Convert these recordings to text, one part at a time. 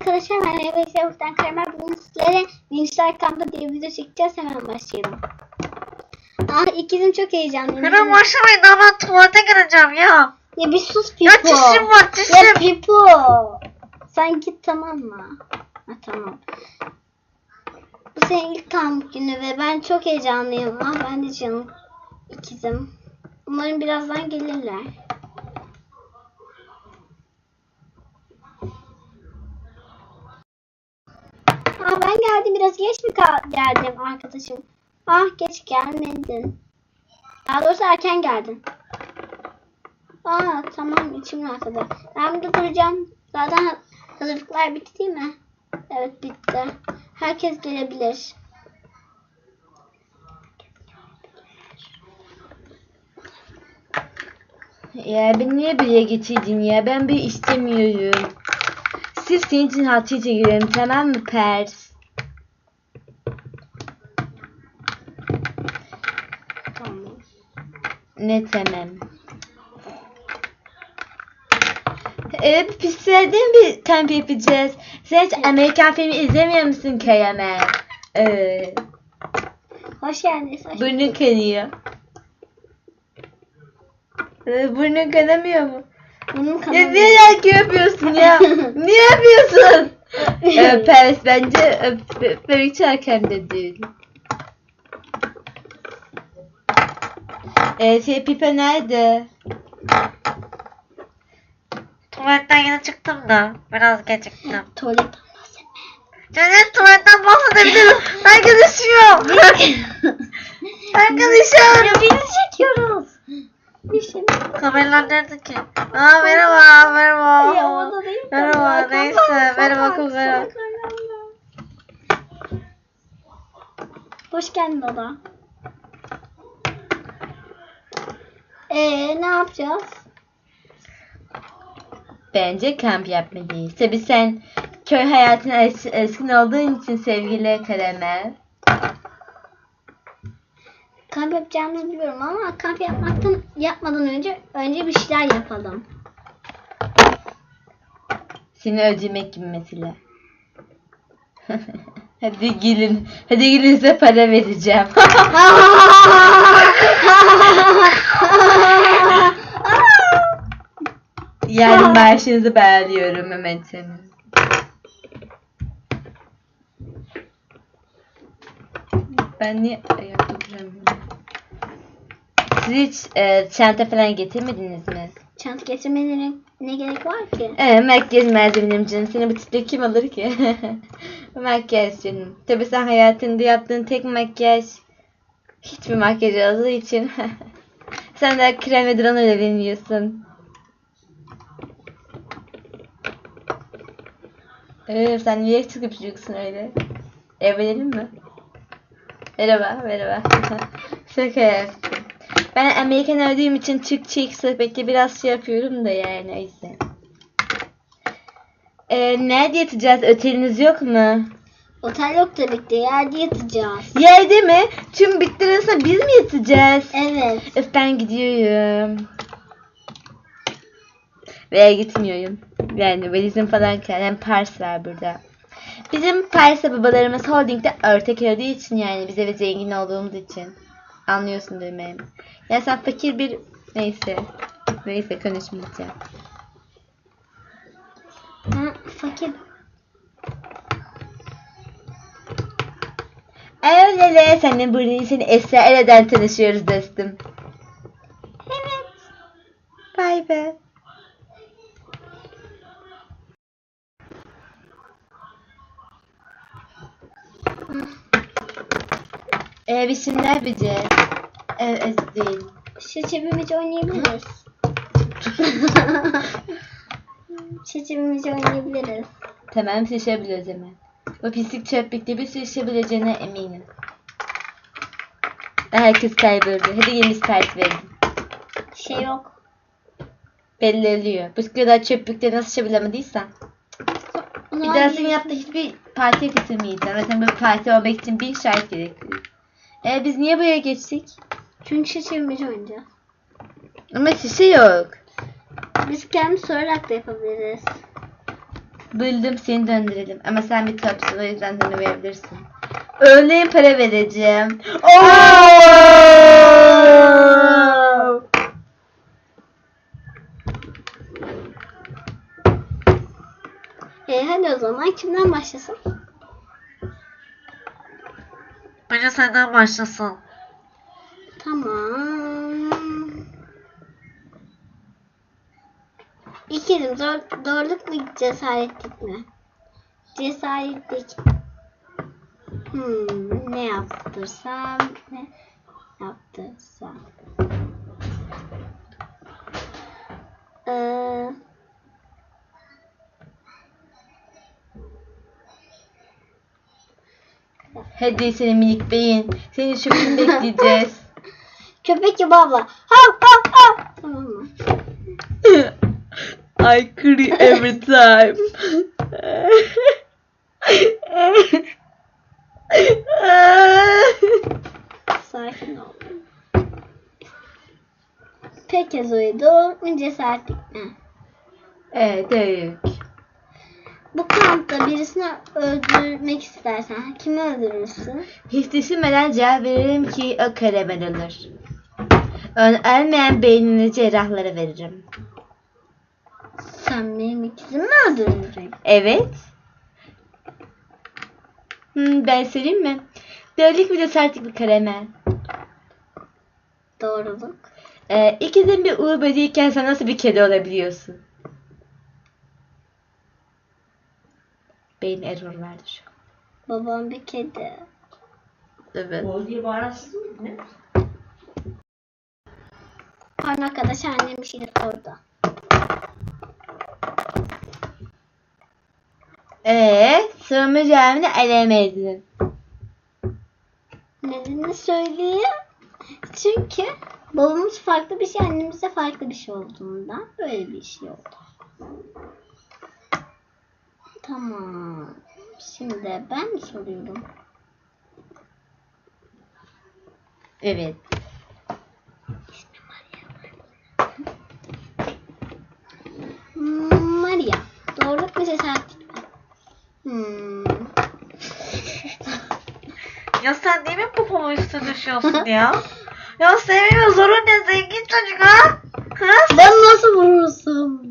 arkadaşlar ben Eves Yavuz'dan Karamel bugün sizlere Vinçler Kampı diye bir video çekeceğiz hemen başlayalım. Ah ikizim çok heyecanlıyım. Hemen başlamayın daha ben tuvalete gireceğim ya. Ya bir sus Pipo. Ya çişim var Ya çişim. Pipo. Sen git tamam mı? Ha tamam. Bu senin ilk kamp günü ve ben çok heyecanlıyım. Ah ben de canım ikizim. Umarım birazdan gelirler. Ah ben geldim biraz geç mi geldim arkadaşım? Ah geç gelmedin. Daha doğrusu erken geldin. Aa tamam içim rahatladı. Ben burada duracağım. Zaten ha- hazırlıklar bitti değil mi? Evet bitti. Herkes gelebilir. Ya ben niye buraya getirdin ya? Ben bir istemiyorum. Senin için hatırı çekiyorum tamam mı Pers? Tamam. Ne tamam. Evet pislerden bir kamp yapacağız. Sen hiç Amerikan filmi izlemiyor musun Karamel? Ee, Hoş geldiniz. Hoş burnun kanıyor. Ee, burnun kanamıyor mu? Bunun Ya kanalı. niye yankı yapıyorsun ya? niye yapıyorsun? ee, Pers bence e, be- bebek de değil. Ee, şey Pipa nerede? Tuvaletten yeni çıktım da biraz geciktim. Tuvalet. Cennet tuvaletten bahsedebilirim. Ben konuşuyorum. ben konuşuyorum. ya biz çekiyoruz. Şey Kameralar nerede ki? Aa merhaba merhaba. Ya o da değil. Merhaba neyse merhaba kapat. Hoş geldin Ada. Ee ne yapacağız? Bence kamp yapmalıyız. Tabi sen köy hayatına es- eskin olduğun için sevgili Karamel. Kamp yapacağımızı biliyorum ama kamp yapmaktan yapmadan önce önce bir şeyler yapalım. Seni öldürmek gibi mesela. hadi gelin. Hadi gelin size para vereceğim. yani maaşınızı bağlıyorum Mehmet Emin. Ben niye ayakta duramıyorum? Siz hiç e, çanta falan getirmediniz mi? Çanta getirmelerine ne gerek var ki? Ee, makyaj malzemelerim canım. Seni bu tiple kim alır ki? makyaj canım. Tabi sen hayatında yaptığın tek makyaj hiçbir makyaj olduğu için sen de krem ve duran öyle bilmiyorsun. Ee, sen niye çıkıp çocuksun öyle? Evlenelim mi? Merhaba, merhaba. Şaka yaptım. Ben Amerikan öldüğüm için Türkçe ilk sohbette biraz şey yapıyorum da yani yüzden. Ee, nerede yatacağız? Oteliniz yok mu? Otel yok tabii ki de yerde yatacağız. Yerde mi? Tüm bittirirse biz mi yatacağız? Evet. Öf ben gidiyorum. Veya gitmiyorum. Yani valizim falan kal. Hem Pars var burada. Bizim Pars'la babalarımız holdingde ortak öldüğü için yani bize ve zengin olduğumuz için. Anlıyorsun mi? Ya sen fakir bir... Neyse. Neyse konuşmayacağım. Ha, fakir. Öyle de senin burada seni Esra Era'dan tanışıyoruz dostum. Evet. Bay bay. Ee, biz şimdi ne yapacağız? Evet, değil. Şişebimizi oynayabiliriz. Şişebimizi oynayabiliriz. Tamam şişebiliriz hemen. Bu pislik çöplükte bir sürü şişebileceğine eminim. Herkes kayboldu. Hadi biz ters verin. Şey yok. Belli oluyor. Bu kadar çöplükte nasıl şişebilemediysen. Onu Bir daha senin yaptığı hiçbir partiye katılmayacağım. Zaten böyle parti olmak için bir şart gerekli. E biz niye buraya geçtik? Çünkü şişebimizi oynayacağız. Ama şişe yok. Biz kendimiz sorarak da yapabiliriz. Bildim seni döndürelim. Ama sen bir topsun o yüzden dönemeyebilirsin. Örneğin para vereceğim. Oo! E hadi o zaman kimden başlasın? Bence senden başlasın. Tamam. İkilim zor, zorluk mu cesaretlik mi? Cesaretlik. Hmm, ne yaptırsam ne yaptırsam. Ee, Hadi senin minik beyin. Senin şüpheni bekleyeceğiz. köpek gibi abla. Ha ha ha. Tamam mı? I cry every time. Sakin ol. Peki Zoe doğruluk mu cesaretlik mi? evet, evet. Bu kampta birisini öldürmek istersen kimi öldürürsün? Hiç düşünmeden cevap veririm ki o karamel olur. Ön ölmeyen beynini cerrahlara veririm. Sen benim ikizimi mi öldüreceksin? Evet. Hmm, ben söyleyeyim mi? Dörtlük bir de sertlik bir karamel. Doğruluk. Ee, ikizin bir uğur böceğiyken sen nasıl bir kedi olabiliyorsun? Beyin error verdi şu an. Babam bir kedi. Evet. Oğuz diye bağıransız mıydı ne? Pardon arkadaş annem bir şey sordu. Ee, sorumu cevabını elemedin. Nedenini söyleyeyim. Çünkü babamız farklı bir şey, annemiz de farklı bir şey olduğundan böyle bir şey oldu. Tamam. Şimdi ben mi soruyorum? Evet. Maria. Doğruluk mu cesaretlik mi? Hmm. Ya sen niye benim popomun üstüne düşüyorsun ya? Ya sevmiyor zorun ne zengin çocuk ha? Kız. Ben nasıl vurursam?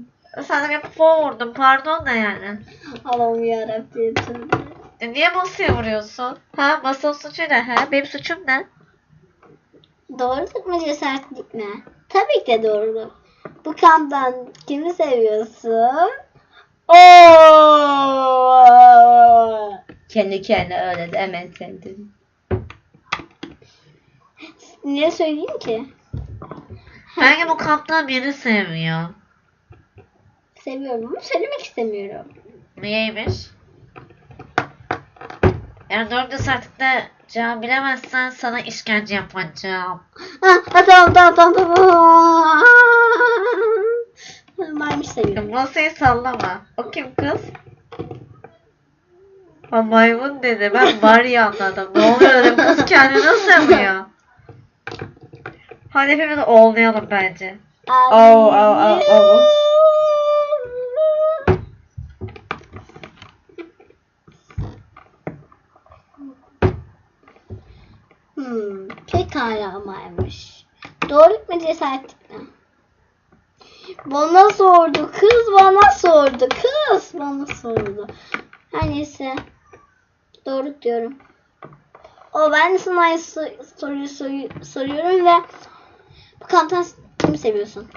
Sen de benim popoma vurdun pardon da yani. Allah'ım yarabbim. E niye masaya vuruyorsun? Ha masanın suçu ne ha? Benim suçum ne? Doğruluk mu cesaretlik mi? Tabii ki de doğruluk. Bu kamptan kimi seviyorsun? Oo! Kendi kendine öyle de hemen sevdim. Niye söyleyeyim ki? Belki bu kamptan birini sevmiyor. Seviyorum ama söylemek istemiyorum. Niyeymiş? Eğer dört cesaretlikle cevap bilemezsen sana işkence yapacağım. Ha, ha, tamam tamam tamam tamam. Maymuş seviyorum. Masayı sallama. O kim kız? Ha maymun dedi. Ben var ya anladım. Ne oluyor dedim. Kız kendini nasıl sevmiyor? Hadi hepimiz oğlayalım bence. Oo, oo, oo, oo. Hmm, pekala maymuş. Doğruluk mu cesaretlik mi? Bana sordu. Kız bana sordu. Kız bana sordu. Her neyse. Doğruluk diyorum. O ben sana soruyu soru- soruyorum ve bu kamptan kimi seviyorsun?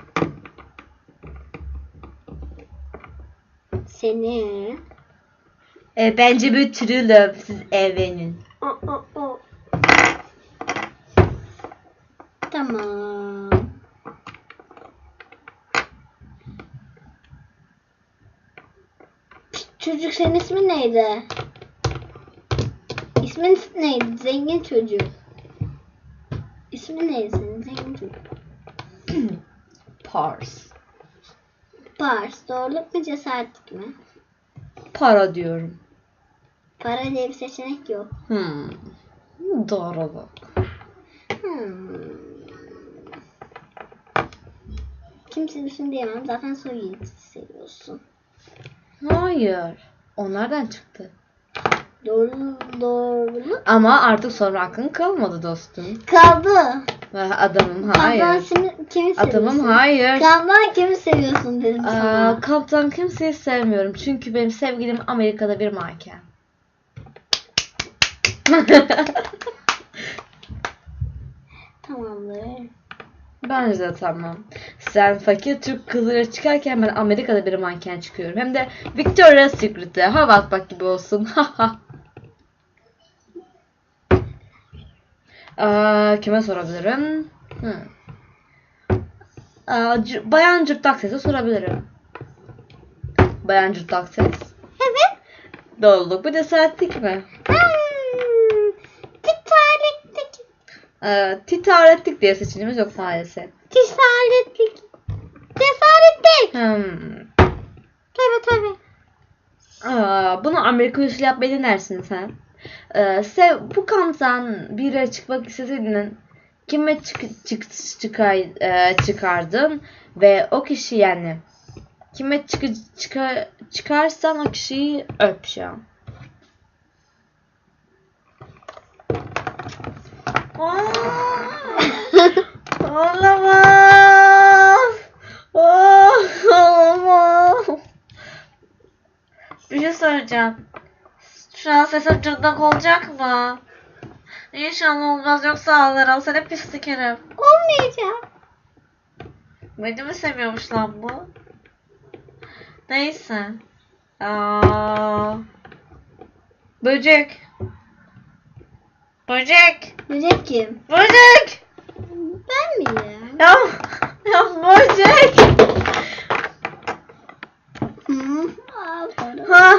Seni. E, bence bir true love. Siz evlenin. O, o, o. Tamam. Çocuk senin ismin neydi? İsmin neydi? Zengin çocuk. İsmin neydi senin? Zengin çocuk. Pars. Pars. Doğruluk mu cesaretlik mi? Para diyorum. Para diye bir seçenek yok. Hmm. Doğruluk. Hmm. Kim seviyorsun diyemem. Zaten soruyu seviyorsun. Hayır. Onlardan çıktı. Doğru doğru. Ama artık sonra aklın kalmadı dostum. Kaldı. Ah, Adamım Kaptan hayır. kimi, kimi seviyorsun? Adamım hayır. Kaptan kimi seviyorsun dedim Aa, sana. kaptan kimseyi sevmiyorum. Çünkü benim sevgilim Amerika'da bir manken. Tamamdır. Bence de tamam. Sen fakir Türk kızıyla çıkarken ben Amerika'da bir manken çıkıyorum. Hem de Victoria's Secret'te hava atmak gibi olsun. Aa, kime sorabilirim? Hı. Aa, Bayan Cırtlak Ses'e sorabilirim. Bayan Cırtlak Ses. Evet. Doğruluk bu cesaretlik mi? Hmm. Tisaretlik. Ee, titaretlik diye seçeneğimiz yok maalesef. Tisaretlik. Cesaretlik. Hmm. Tabii. Aa, bunu Amerika usulü yapmayı denersin sen. Ee, sev, bu kamptan bir yere çıkmak isteseydin kime çık, çık, çıkar, e, çıkardın ve o kişi yani kime çık, çıkar, çıkarsan o kişiyi öp şu an. Olamaz. Oh, olamaz. Bir şey söyleyeceğim. Şu an sesim cırtlak olacak mı? İnşallah olmaz yoksa ağlarım. Sen hep pislik herif. Olmayacak. Beni mi seviyormuş lan bu? Neyse. Aa, böcek. Böcek. Böcek kim? Böcek. Ben miyim? Ya, ya böcek. Hı. Ha.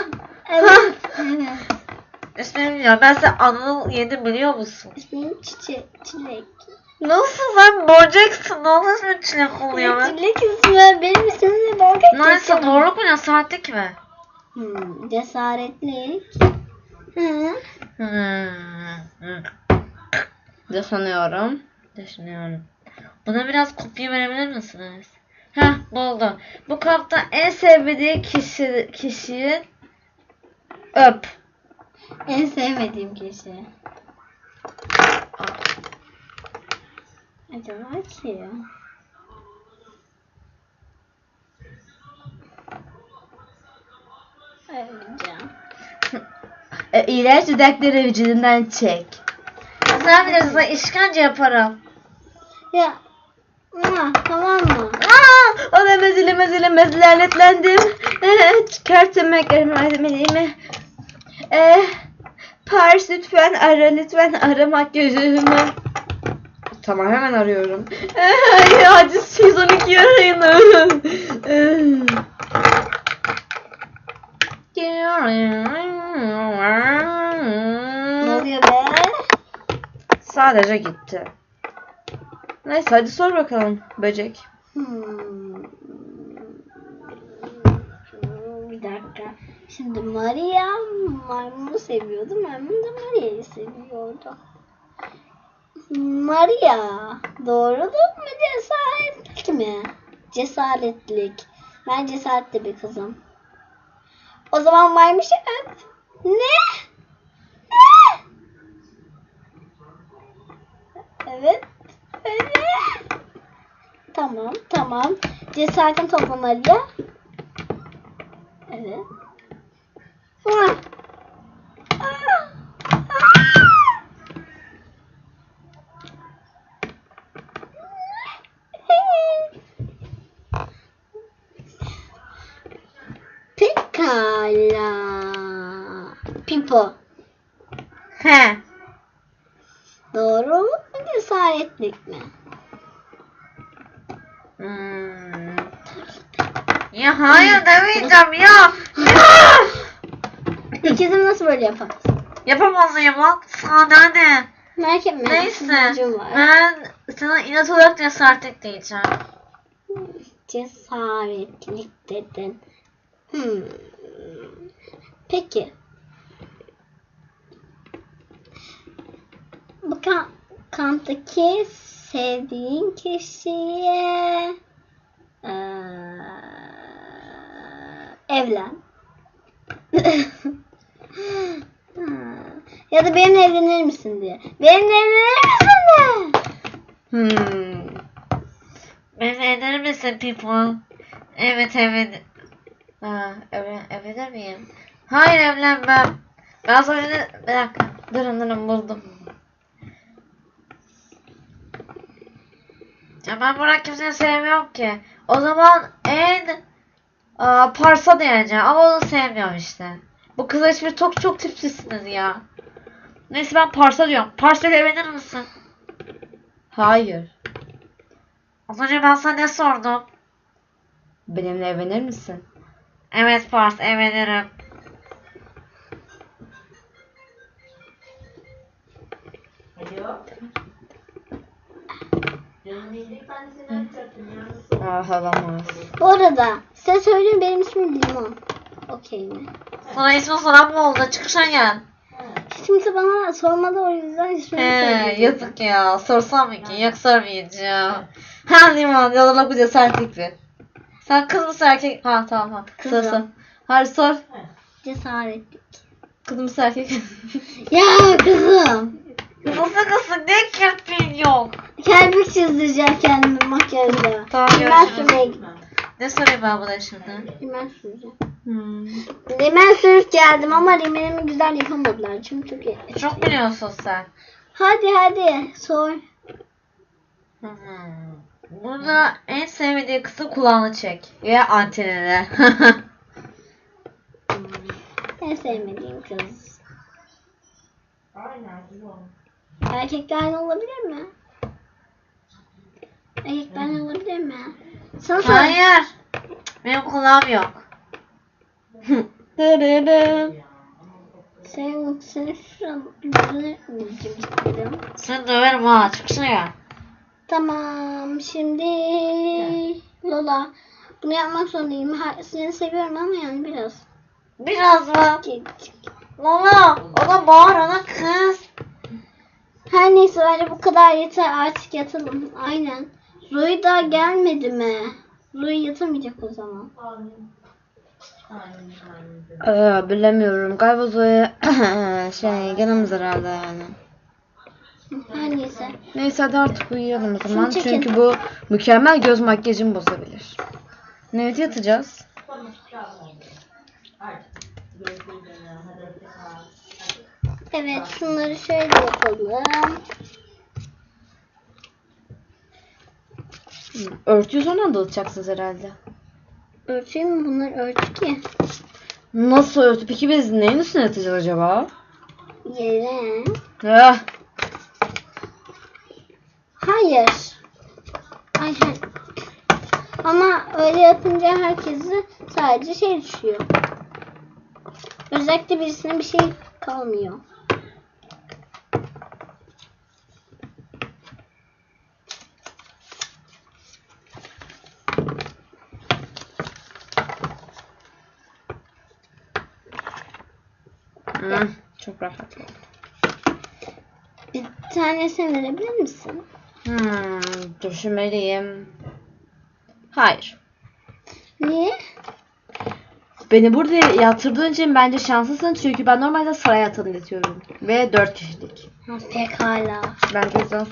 Evet. evet. İsmini biliyorum. Ben sen Anıl yedim biliyor musun? İsmim Çiçek. Çilek. Nasıl sen böceksin? Nasıl ismin çilek oluyor? ben? Çilek ismi. Benim ismim de Böcek. Neyse doğruluk mu ya saatlik mi? Hmm, cesaretlik. Hı. Hmm. De sanıyorum. Düşünüyorum. Buna biraz kopya verebilir misiniz? Heh buldum. Bu kampta en sevmediği kişi, kişiyi öp. En sevmediğim kişi. Acaba kim? Öleceğim. E, iğrenç dudakları vücudundan çek. Sen bilirsin işkence yaparım. Ya. Ama, tamam mı? Aa, ona mezile mezile mezile lanetlendim. Ee, çıkartmak elimi. Ee, Pars lütfen ara lütfen ara makyajımı. Tamam hemen arıyorum. Ee, hadi 112 arayın. Ee. Sadece gitti. Neyse hadi sor bakalım böcek. Hmm. Bir dakika. Şimdi Maria maymunu seviyordu. Maymun da Maria'yı seviyordu. Maria doğruluk mu cesaretlik mi? Cesaretlik. Ben cesaretli bir kızım. O zaman maymuşu öp. Ne? Ne? Evet. Tamam, tamam. Cesaretim topla Maria. Evet. Ah. Ah. Ah. Pekala. Pipo. He. Doğru mu? Cesaretlik mi? Hmm. Ya hayır demeyeceğim ya. İkizim nasıl böyle yapar? Yapamaz ya bak. Sana ne? Merak etme. Neyse. Ben sana inat olarak cesaretlik diyeceğim. Cesaretlik dedin. Hmm. Peki. Kan kamptaki sevdiğin kişiye eee, evlen. ya da benimle evlenir misin diye. Benimle evlenir misin de. Hmm. Evlenir misin people? Evet evet. Aa, evlen, evlenir miyim? Hayır evlenmem. Ben sonra. Bir dakika. Durun durun buldum. Ya ben Burak kimseyi sevmiyorum ki. O zaman en aa, parsa diyeceğim ama onu sevmiyorum işte. Bu kıza hiçbir çok çok tipsizsiniz ya. Neyse ben parsa diyorum. Parsa evlenir misin? Hayır. Az önce ben sana ne sordum? Benimle evlenir misin? Evet Pars evlenirim. Ah olamaz. Bu arada size söyleyeyim benim ismim Limon. Okey mi? Sana ismi soran mı oldu? Çıkışa gel. Hiç kimse bana sormadı o yüzden ismini He söyleyeceğim. yazık ya. Sorsam mı ki? Yok sormayacağım. Ha Liman yalan bu cesaretlik bir. Sen kız mısın erkek? Ha tamam ha. Sor Kızım. sor. Hayır sor. Cesaretli. Kız mısın erkek? Ya kızım. Nasıl kızsın? Ne kirpin yok. Kelbik çizdireceğim kendime makyajla. Tamam, görüşürüz. sürmeye gittim. Ne sorayım ben buna şimdi? Rimel süreceğim. Hmm. Rimel sürüp geldim ama rimelimi güzel yapamadılar. Çünkü çok iyi. Çok biliyorsun sen. Hadi hadi sor. Hmm. Burada en sevmediği kısım kulağını çek. Ve antenini. En sevmediğim kız. Erkeklerle olabilir mi? Erkeklerle olabilir mi? Sana sor. Hayır. Benim kulağım yok. Dırırım. Yüzünü vuracağım istedim. Seni döverim ha. Çıksana ya. Tamam şimdi Lola bunu yapmak zorundayım. Ha, seni seviyorum ama yani biraz. Biraz mı? Lola. Ona bağır ona kız. Her neyse bence bu kadar yeter artık yatalım. Aynen. Zoe daha gelmedi mi? Zoe yatamayacak o zaman. Ee, bilemiyorum. Galiba Zoe şey canımız herhalde yani. Her neyse. Neyse hadi artık uyuyalım o zaman. çekin. Çünkü bu mükemmel göz makyajımı bozabilir. Evet yatacağız. Evet şunları şöyle yapalım. Örtüyü sonra dağıtacaksınız herhalde. Örtüyü mü bunlar örtü ki? Nasıl örtü? Peki biz neyin üstüne yatacağız acaba? Yere. Ah, Hayır. Ay hayır. Ama öyle yapınca herkese sadece şey düşüyor. Özellikle birisine bir şey kalmıyor. hmm, rahat. Bir tanesini verebilir misin? Hmm, düşünmeliyim. Hayır. Niye? Beni burada yatırdığın için bence şanslısın çünkü ben normalde saraya yatanı yatıyorum. Ve 4 kişilik. Ha, pekala. Bence o yüzden.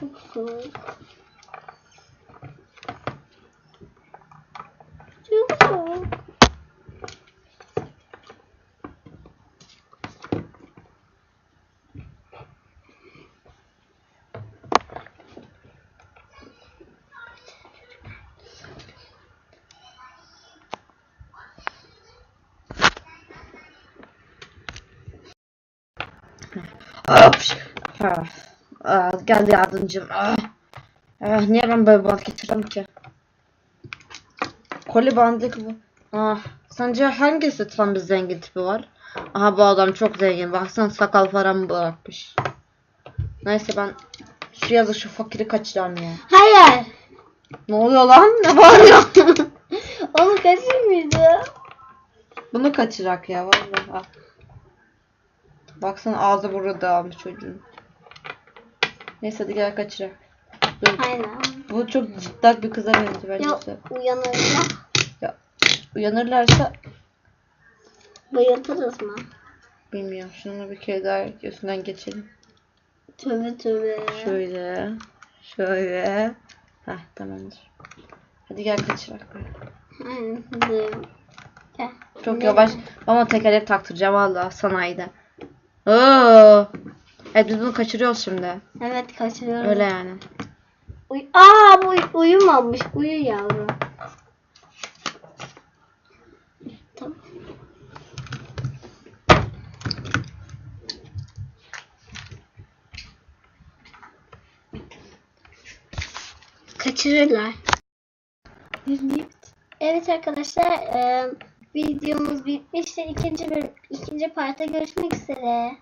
Çok soğuk. Çok soğuk. Of. Ah, ah, geldi yardımcım. Ah. Ah, niye ben böyle bant getirdim ki? Koli bandı bu. Ah, sence hangisi tam bir zengin tipi var? Aha bu adam çok zengin. Baksana sakal falan bırakmış. Neyse ben şu yazı şu fakiri kaçıralım ya. Hayır. Ne oluyor lan? Ne bağırıyorsun? Onu kaçır mıydı? Bunu kaçırak ya vallahi. Al. Baksana ağzı burada almış çocuğun. Neyse hadi gel kaçırak. Dur. Aynen. Bu çok ciddi bir kıza benziyor bence. Ya size. uyanır. Ya Uyanırlarsa Bayıltırız mı? bilmiyorum. Şunu bir kere daha gözünden geçelim. Tövbe tövbe. Şöyle. Şöyle. Heh tamamdır. Hadi gel kaçırak. Hı, hadi. Gel. Çok Ne? yavaş ama tekerlek taktıracağım valla sanayide. Oo. Evet biz bunu kaçırıyoruz şimdi. Evet kaçırıyorum. Öyle yani. Uy Aa bu uy- uyumamış. Uyu yavrum. Tamam. Kaçırırlar. Evet arkadaşlar e, videomuz bitmiştir. İkinci bölüm, ikinci parta görüşmek üzere.